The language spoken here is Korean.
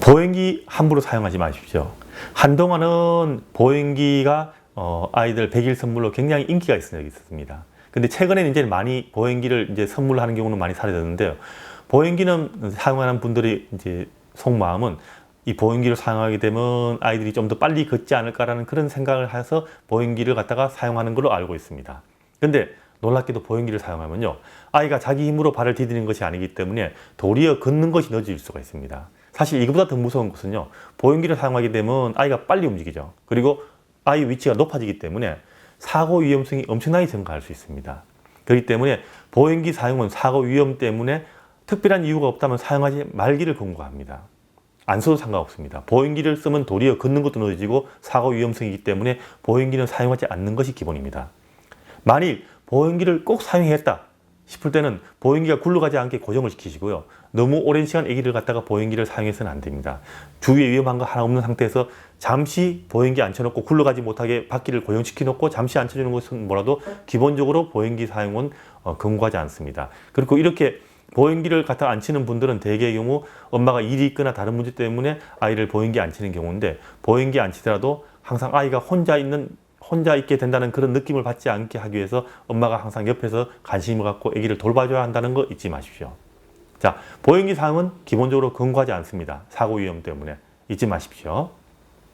보행기 함부로 사용하지 마십시오. 한동안은 보행기가 어, 아이들 100일 선물로 굉장히 인기가 있- 있었습니다. 근데 최근에는 이제 많이 보행기를 이제 선물하는 경우는 많이 사라졌는데요. 보행기는 사용하는 분들이 이제 속마음은 이 보행기를 사용하게 되면 아이들이 좀 더 빨리 걷지 않을까라는 그런 생각을 해서 보행기를 갖다가 사용하는 걸로 알고 있습니다. 근데 놀랍게도 보행기를 사용하면요. 아이가 자기 힘으로 발을 디디는 것이 아니기 때문에 도리어 걷는 것이 늦어질 수가 있습니다. 사실 이거보다 더 무서운 것은요. 보행기를 사용하게 되면 아이가 빨리 움직이죠. 그리고 아이 위치가 높아지기 때문에 사고 위험성이 엄청나게 증가할 수 있습니다. 그렇기 때문에 보행기 사용은 사고 위험 때문에 특별한 이유가 없다면 사용하지 말기를 권고합니다. 안 써도 상관없습니다. 보행기를 쓰면 도리어 걷는 것도 늦어지고 사고 위험성이기 때문에 보행기는 사용하지 않는 것이 기본입니다. 만일 보행기를 꼭 사용했다 싶을 때는 보행기가 굴러가지 않게 고정을 시키시고요. 너무 오랜 시간 아기를 갖다가 보행기를 사용해서는 안 됩니다. 주위에 위험한 거 하나 없는 상태에서 잠시 보행기 앉혀놓고 굴러가지 못하게 바퀴를 고정시켜 놓고 잠시 앉혀주는 것은 뭐라도 기본적으로 보행기 사용은 어, 권고하지 않습니다. 그리고 이렇게 보행기를 갖다 앉히는 분들은 대개의 경우 엄마가 일이 있거나 다른 문제 때문에 아이를 보행기 앉히는 경우인데 보행기 앉히더라도 항상 아이가 혼자 있는 혼자 있게 된다는 그런 느낌을 받지 않게 하기 위해서 엄마가 항상 옆에서 관심을 갖고 아기를 돌봐줘야 한다는 거 잊지 마십시오. 자, 보행기 사용은 기본적으로 권고하지 않습니다. 사고 위험 때문에 잊지 마십시오.